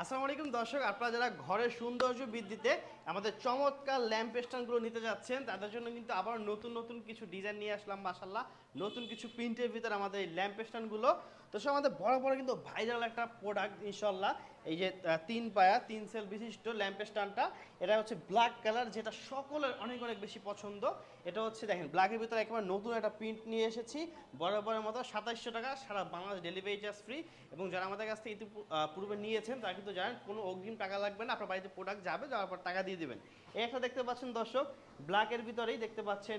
আসসালামু আলাইকুম দর্শক, আপনারা যারা ঘরের সৌন্দর্য বৃদ্ধিতে আমাদের চমৎকার ল্যাম্প স্ট্যান্ডগুলো নিতে যাচ্ছেন, তাদের জন্য কিন্তু আবার নতুন নতুন কিছু ডিজাইন নিয়ে আসলাম মাসাল্লাহ নতুন কিছু প্রিন্টের ভিতরে আমাদের এই ল্যাম্প স্ট্যান্ডগুলো। তো সব আমাদের বড় বড় কিন্তু ভাইরাল একটা প্রোডাক্ট ইনশাল্লাহ এই যে তিন পায়া, তিন সেল বিশিষ্ট ল্যাম্প স্ট্যান্ডটা এটা হচ্ছে ব্ল্যাক কালার, যেটা সকলের অনেক অনেক বেশি পছন্দ। এটা হচ্ছে দেখেন ব্ল্যাকের ভিতরে একেবারে নতুন একটা প্রিন্ট নিয়ে এসেছি। বরাবরের মতো সাতাইশশো টাকা, সারা বাংলাদেশ ডেলিভারি চার্জ ফ্রি এবং যারা আমাদের কাছ থেকে পূর্বে নিয়েছেন, তারা কিন্তু জানেন, কোনো অগ্রিম টাকা লাগবে না, আপনার বাড়িতে প্রোডাক্ট যাবে, যাওয়ার পর টাকা দিয়ে দেবেন। এই একটা দেখতে পাচ্ছেন দর্শক ব্ল্যাকের ভিতরেই দেখতে পাচ্ছেন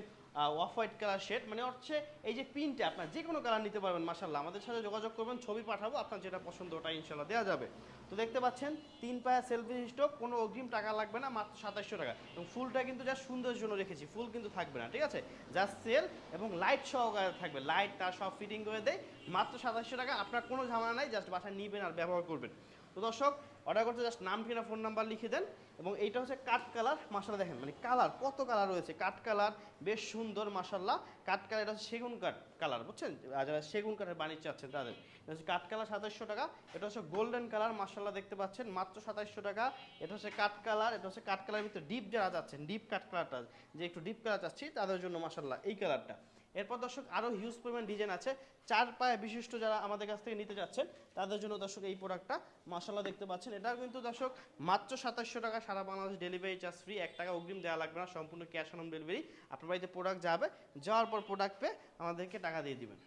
অফ হোয়াইট কালার শেড মানে হচ্ছে এই যে প্রিন্টে আপনার যে কোনো কালার নিতে পারবেন মাসাল্লাহ আমাদের সাথে যোগাযোগ করবেন, ছবি পাঠাবো, আপনার যেটা পছন্দ ওটা ইনশাল্লাহ দেওয়া যাবে। তো দেখতে পাচ্ছেন, তিন পায়া সেলফি স্টক কোনো অগ্রিম টাকা লাগবে না, মাত্র সাতাশশো টাকা। এবং ফুলটা কিন্তু যা সুন্দরের জন্য রেখেছি, ফুল কিন্তু থাকবে না, ঠিক আছে? জাস্ট সেল এবং লাইট সহকারে থাকবে। লাইট তার সব ফিটিং করে দেয়, মাত্র সাতাশশো টাকা। আপনার কোনো ঝামেলা নাই জাস্ট বাসায় নিবেন আর ব্যবহার করবেন। তো দর্শক অর্ডার করতে জাস্ট নাম, ঠিকানা ফোন নাম্বার লিখে দেন। এবং এইটা হচ্ছে কাঠ কালার মাসাল্লাহ দেখেন মানে কালার, কত কালার রয়েছে, কাঠ কালার, বেশ সুন্দর মাসাল্লাহ কাঠ কালার, এটা হচ্ছে সেগুন কাঠ কালার, বুঝছেন? যারা সেগুন কাঠের বাণিজ্য চাচ্ছেন তাদের, এটা হচ্ছে কাঠ কালার সাতাশশো টাকা, এটা হচ্ছে গোল্ডেন কালার মাসাল্লাহ দেখতে পাচ্ছেন, মাত্র সাতাশশো টাকা। এটা হচ্ছে কাঠ কালার, এটা হচ্ছে কাঠ কালারের ভিতরে ডিপ যারা যাচ্ছেন ডিপ কাঠ কালারটা, যে একটু ডিপ কালার চাচ্ছি, তাদের জন্য মাসাল্লাহ এই কালারটা। এরপর দর্শক আরও হিউজ পরিমাণ ডিজাইন আছে, চার পায়ে বিশিষ্ট যারা আমাদের কাছ থেকে নিতে যাচ্ছেন তাদের জন্য দর্শক, এই প্রোডাক্টটা মশালা দেখতে পাচ্ছেন, এটাও কিন্তু দর্শক, মাত্র সাতাশশো টাকা সারা বাংলাদেশ ডেলিভারি চার্জ ফ্রি এক টাকা অগ্রিম দেওয়া লাগবে না, সম্পূর্ণ ক্যাশ অন ডেলিভারি আপনার বাড়িতে প্রোডাক্ট যাবে, যাওয়ার পর প্রোডাক্ট পেয়ে আমাদেরকে টাকা দিয়ে দিবেন।